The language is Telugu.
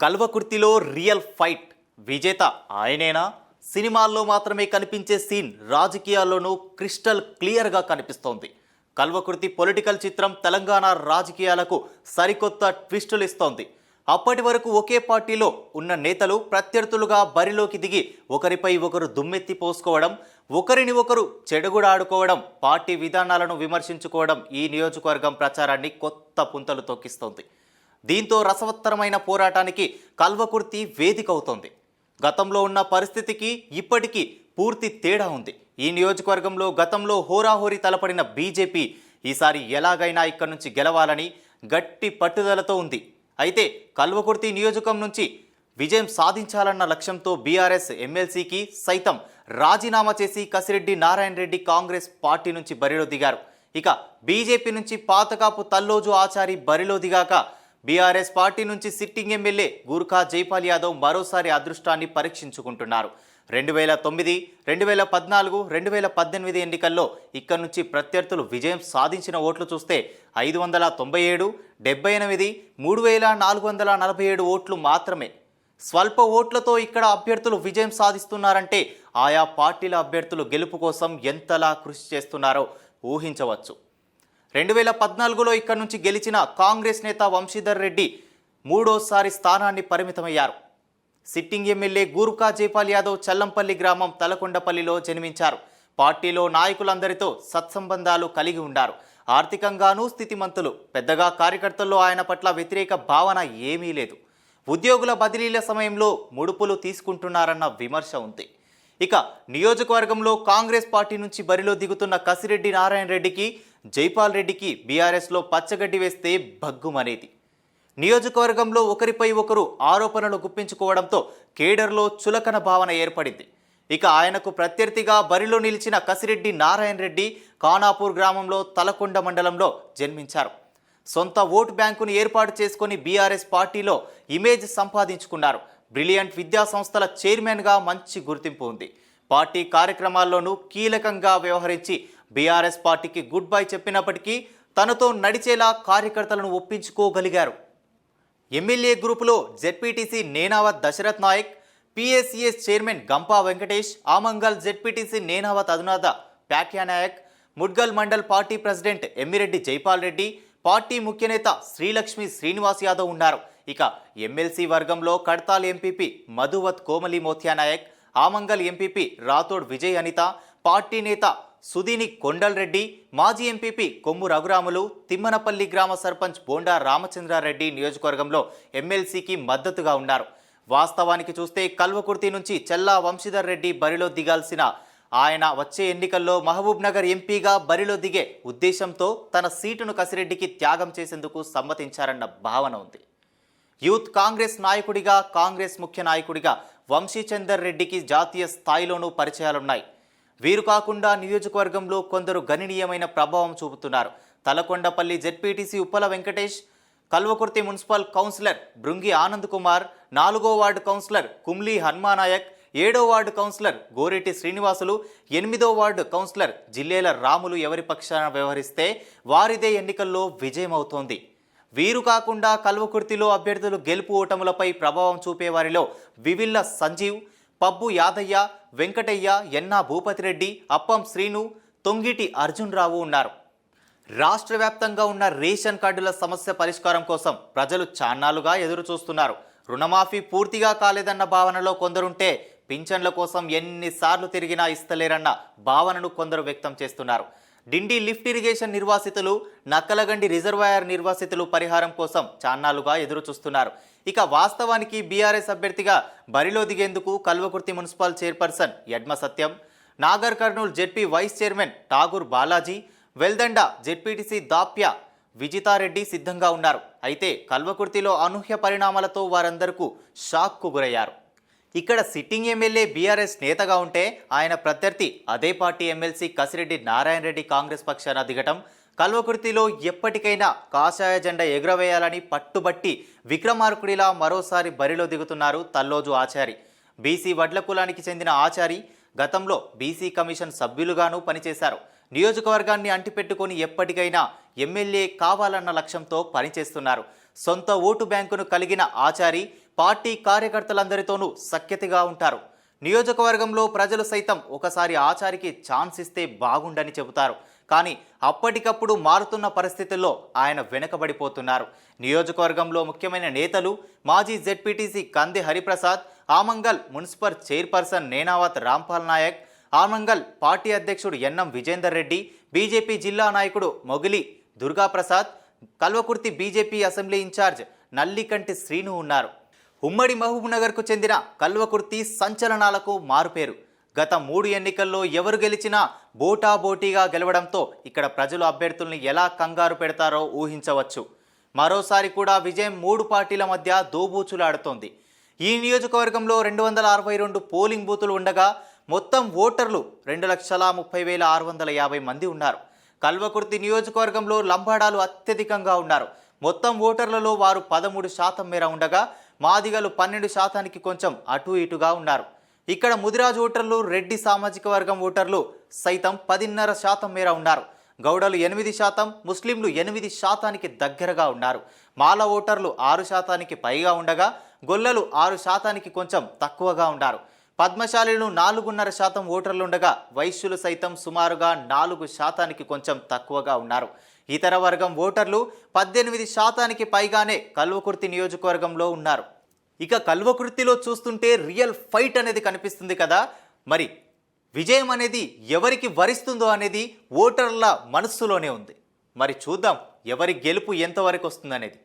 కల్వకుర్తిలో రియల్ ఫైట్. విజేత ఆయనేనా? సినిమాల్లో మాత్రమే కనిపించే సీన్ రాజకీయాల్లోనూ క్రిస్టల్ క్లియర్గా కనిపిస్తోంది. కల్వకుర్తి పొలిటికల్ చిత్రం తెలంగాణ రాజకీయాలకు సరికొత్త ట్విస్టులు ఇస్తోంది. అప్పటి వరకు ఒకే పార్టీలో ఉన్న నేతలు ప్రత్యర్థులుగా బరిలోకి దిగి ఒకరిపై ఒకరు దుమ్మెత్తి పోసుకోవడం ఒకరిని ఒకరు చెడుగుడాడుకోవడం పార్టీ విధానాలను విమర్శించుకోవడం ఈ నియోజకవర్గం ప్రచారాన్ని కొత్త పుంతలు తొక్కిస్తోంది. దీంతో రసవత్తరమైన పోరాటానికి కల్వకుర్తి వేదిక అవుతోంది గతంలో ఉన్న పరిస్థితికి ఇప్పటికీ పూర్తి తేడా ఉంది. ఈ నియోజకవర్గంలో గతంలో హోరాహోరీ తలపడిన బీజేపీ ఈసారి ఎలాగైనా ఇక్కడి నుంచి గెలవాలని గట్టి పట్టుదలతో ఉంది. అయితే కల్వకుర్తి నియోజకం నుంచి విజయం సాధించాలన్న లక్ష్యంతో బీఆర్ఎస్ ఎమ్మెల్సీకి సైతం రాజీనామా చేసి కసిరెడ్డి నారాయణ రెడ్డి కాంగ్రెస్ పార్టీ నుంచి బరిలో దిగారు. ఇక బీజేపీ నుంచి పాతకాపు తల్లోజు ఆచారి బరిలో దిగాక బీఆర్ఎస్ పార్టీ నుంచి సిట్టింగ్ ఎమ్మెల్యే గూర్ఖా జైపాల్ యాదవ్ మరోసారి అదృష్టాన్ని పరీక్షించుకుంటున్నారు. రెండు వేల తొమ్మిది రెండు వేల పద్నాలుగు రెండు వేల పద్దెనిమిది ఎన్నికల్లో ఇక్కడి నుంచి ప్రత్యర్థులు విజయం సాధించిన ఓట్లు చూస్తే ఐదు వందల తొంభై ఏడు డెబ్బై ఎనిమిది మూడు వేల నాలుగు వందల నలభై ఏడు ఓట్లు మాత్రమే. స్వల్ప ఓట్లతో ఇక్కడ అభ్యర్థులు విజయం సాధిస్తున్నారంటే ఆయా పార్టీల అభ్యర్థులు గెలుపు కోసం ఎంతలా కృషి చేస్తున్నారో ఊహించవచ్చు. రెండు వేల పద్నాలుగులో ఇక్కడి నుంచి గెలిచిన కాంగ్రెస్ నేత వంశీధర్ రెడ్డి మూడోసారి స్థానాన్ని పరిమితమయ్యారు. సిట్టింగ్ ఎమ్మెల్యే గూర్ఖా జైపాల్ యాదవ్ చల్లంపల్లి గ్రామం తలకొండపల్లిలో జన్మించారు. పార్టీలో నాయకులందరితో సత్సంబంధాలు కలిగి ఉండారు. ఆర్థికంగానూ స్థితిమంతులు. పెద్దగా కార్యకర్తల్లో ఆయన పట్ల వ్యతిరేక భావన ఏమీ లేదు. ఉద్యోగుల బదిలీల సమయంలో ముడుపులు తీసుకుంటున్నారన్న విమర్శ ఉంది. ఇక నియోజకవర్గంలో కాంగ్రెస్ పార్టీ నుంచి బరిలో దిగుతున్న కసిరెడ్డి నారాయణ రెడ్డికి జైపాల్ రెడ్డికి బీఆర్ఎస్లో పచ్చగడ్డి వేస్తే భగ్గుమనేది నియోజకవర్గంలో ఒకరిపై ఒకరు ఆరోపణలు గుప్పించుకోవడంతో కేడర్లో చులకన భావన ఏర్పడింది. ఇక ఆయనకు ప్రత్యర్థిగా బరిలో నిలిచిన కసిరెడ్డి నారాయణ రెడ్డి ఖానాపూర్ గ్రామంలో తలకొండ మండలంలో జన్మించారు. సొంత ఓటు బ్యాంకును ఏర్పాటు చేసుకొని బీఆర్ఎస్ పార్టీలో ఇమేజ్ సంపాదించుకున్నారు. బ్రిలియంట్ విద్యా సంస్థల చైర్మన్గా మంచి గుర్తింపు ఉంది. పార్టీ కార్యక్రమాల్లోనూ కీలకంగా వ్యవహరించి బీఆర్ఎస్ పార్టీకి గుడ్ బై చెప్పినప్పటికీ తనతో నడిచేలా కార్యకర్తలను ఒప్పించుకోగలిగారు. ఎమ్మెల్యే గ్రూపులో ZPTC Nenavath Dasharath Nayak PSCS chairman Gampa Venkatesh Amangal ZPTC Nenavath Adhunatha Pakya Nayak Mudgal mandal party president Emmireddy Jaipal Reddy party ముఖ్యనేత Srilakshmi Srinivas Yadav ఉన్నారు. ఇక ఎమ్మెల్సీ వర్గంలో Kadthal MPP Madhuvath Komali Motyanayak Amangal MPP Rathod Vijay Anitha party నేత సుధీని కొండల్ రెడ్డి మాజీ ఎంపీపీ కొమ్ము రఘురాములు తిమ్మనపల్లి గ్రామ సర్పంచ్ బోండా రామచంద్రారెడ్డి నియోజకవర్గంలో ఎమ్మెల్సీకి మద్దతుగా ఉన్నారు. వాస్తవానికి చూస్తే కల్వకుర్తి నుంచి చెల్లా వంశీధర్ రెడ్డి బరిలో దిగాల్సిన ఆయన వచ్చే ఎన్నికల్లో మహబూబ్ నగర్ ఎంపీగా బరిలో దిగే ఉద్దేశంతో తన సీటును కసిరెడ్డికి త్యాగం చేసేందుకు సమ్మతించారన్న భావన ఉంది. యూత్ కాంగ్రెస్ నాయకుడిగా కాంగ్రెస్ ముఖ్య నాయకుడిగా వంశీచందర్ రెడ్డికి జాతీయ స్థాయిలోనూ పరిచయాలున్నాయి. వీరు కాకుండా నియోజకవర్గంలో కొందరు గణనీయమైన ప్రభావం చూపుతున్నారు. Thalakondapalli ZPTC Uppala Venkatesh Kalwakurthy municipal councillor Brungi Anand Kumar నాలుగో వార్డు కౌన్సిలర్ కుమ్లీ హన్మానాయక్ ఏడో వార్డు కౌన్సిలర్ గోరెటి శ్రీనివాసులు ఎనిమిదో వార్డు కౌన్సిలర్ జిల్లేల రాములు ఎవరి పక్షాన వ్యవహరిస్తే వారిదే ఎన్నికల్లో విజయమవుతోంది. వీరు కాకుండా కల్వకుర్తిలో అభ్యర్థులు గెలుపు ఓటములపై ప్రభావం చూపే వారిలో వివిల్ల సంజీవ్ పబ్బు యాదయ్య వెంకటయ్య ఎన్నా భూపతిరెడ్డి అప్పం శ్రీను తొంగిటి అర్జున్ రావు ఉన్నారు. రాష్ట్ర వ్యాప్తంగా ఉన్న రేషన్ కార్డుల సమస్య పరిష్కారం కోసం ప్రజలు చాన్నాలుగా ఎదురు చూస్తున్నారు రుణమాఫీ పూర్తిగా కాలేదన్న భావనలో కొందరుంటే పింఛన్ల కోసం ఎన్నిసార్లు తిరిగినా ఇస్తలేరన్న భావనను కొందరు వ్యక్తం చేస్తున్నారు. డిండి లిఫ్ట్ ఇరిగేషన్ నిర్వాసితులు నక్కలగండి రిజర్వాయర్ నిర్వాసితులు పరిహారం కోసం చాన్నాలుగా ఎదురు చూస్తున్నారు ఇక వాస్తవానికి బీఆర్ఎస్ అభ్యర్థిగా బరిలో దిగేందుకు Kalwakurthy municipal chairperson Yadma Satyam Nagar Kurnool ZP vice chairman Thakur Balaji Veldanda ZPTC Dapya Vijithareddy సిద్ధంగా ఉన్నారు. అయితే కల్వకుర్తిలో అనూహ్య పరిణామాలతో వారందరకు షాక్కు గురయ్యారు. ఇక్కడ సిట్టింగ్ ఎమ్మెల్యే బీఆర్ఎస్ నేతగా ఉంటే ఆయన ప్రత్యర్థి అదే పార్టీ ఎమ్మెల్సీ కసిరెడ్డి నారాయణ రెడ్డి కాంగ్రెస్ పక్షాన దిగటం. కల్వకుర్తిలో ఎప్పటికైనా కాషాయ జెండా ఎగురవేయాలని పట్టుబట్టి విక్రమార్కుడిలా మరోసారి బరిలో దిగుతున్నారు తల్లోజు ఆచారి. బీసీ వడ్ల కులానికి చెందిన ఆచారి గతంలో బీసీ కమిషన్ సభ్యులుగాను పనిచేశారు. నియోజకవర్గాన్ని అంటిపెట్టుకొని ఎప్పటికైనా ఎమ్మెల్యే కావాలన్న లక్ష్యంతో పనిచేస్తున్నారు. సొంత ఓటు బ్యాంకును కలిగిన ఆచారి పార్టీ కార్యకర్తలందరితోనూ సఖ్యతగా ఉంటారు. నియోజకవర్గంలో ప్రజలు సైతం ఒకసారి ఆచారికి ఛాన్స్ ఇస్తే బాగుండని చెబుతారు. కానీ అప్పటికప్పుడు మారుతున్న పరిస్థితుల్లో ఆయన వెనుకబడిపోతున్నారు. నియోజకవర్గంలో ముఖ్యమైన నేతలు మాజీ ZPTC Kandi Hariprasad Amangal municipal chairperson Nenavath Rampal Nayak Amangal party అధ్యక్షుడు ఎన్ఎం విజేందర్ రెడ్డి బీజేపీ జిల్లా నాయకుడు Mogili Durgaprasad Kalwakurthy BJP assembly incharge Nallikanti Srinu ఉన్నారు. ఉమ్మడి మహబూబ్నగర్కు చెందిన కల్వకుర్తి సంచలనాలకు మారుపేరు. గత మూడు ఎన్నికల్లో ఎవరు గెలిచినా బోటాబోటీగా గెలవడంతో ఇక్కడ ప్రజలు అభ్యర్థుల్ని ఎలా కంగారు పెడతారో ఊహించవచ్చు. మరోసారి కూడా విజయం మూడు పార్టీల మధ్య దోబూచులాడుతోంది. ఈ నియోజకవర్గంలో రెండు వందల అరవై రెండు పోలింగ్ బూతులు ఉండగా మొత్తం ఓటర్లు రెండు లక్షల ముప్పై వేల ఆరు వందల యాభై మంది ఉన్నారు. కల్వకుర్తి నియోజకవర్గంలో లంబాడాలు అత్యధికంగా ఉన్నారు. మొత్తం ఓటర్లలో వారు పదమూడు శాతం మేర ఉండగా మాదిగలు పన్నెండు శాతానికి కొంచెం అటు ఇటుగా ఉన్నారు. ఇక్కడ ముదిరాజ్ ఓటర్లు రెడ్డి సామాజిక వర్గం ఓటర్లు సైతం పదిన్నర శాతం మేర ఉన్నారు. గౌడలు ఎనిమిది శాతం ముస్లింలు ఎనిమిది శాతానికి దగ్గరగా ఉన్నారు. మాల ఓటర్లు ఆరు శాతానికి పైగా ఉండగా గొల్లలు ఆరు శాతానికి కొంచెం తక్కువగా ఉన్నారు. పద్మశాలిలు నాలుగున్నర శాతం ఓటర్లుండగా వైశ్యులు సైతం సుమారుగా నాలుగు శాతానికి కొంచెం తక్కువగా ఉన్నారు. ఇతర వర్గం ఓటర్లు పద్దెనిమిది శాతానికి పైగానే కల్వకుర్తి నియోజకవర్గంలో ఉన్నారు. ఇక కల్వకుర్తిలో చూస్తుంటే రియల్ ఫైట్ అనేది కనిపిస్తుంది కదా. మరి విజయం అనేది ఎవరికి వరిస్తుందో అనేది ఓటర్ల మనస్సులోనే ఉంది. మరి చూద్దాం ఎవరి గెలుపు ఎంతవరకు వస్తుందనేది.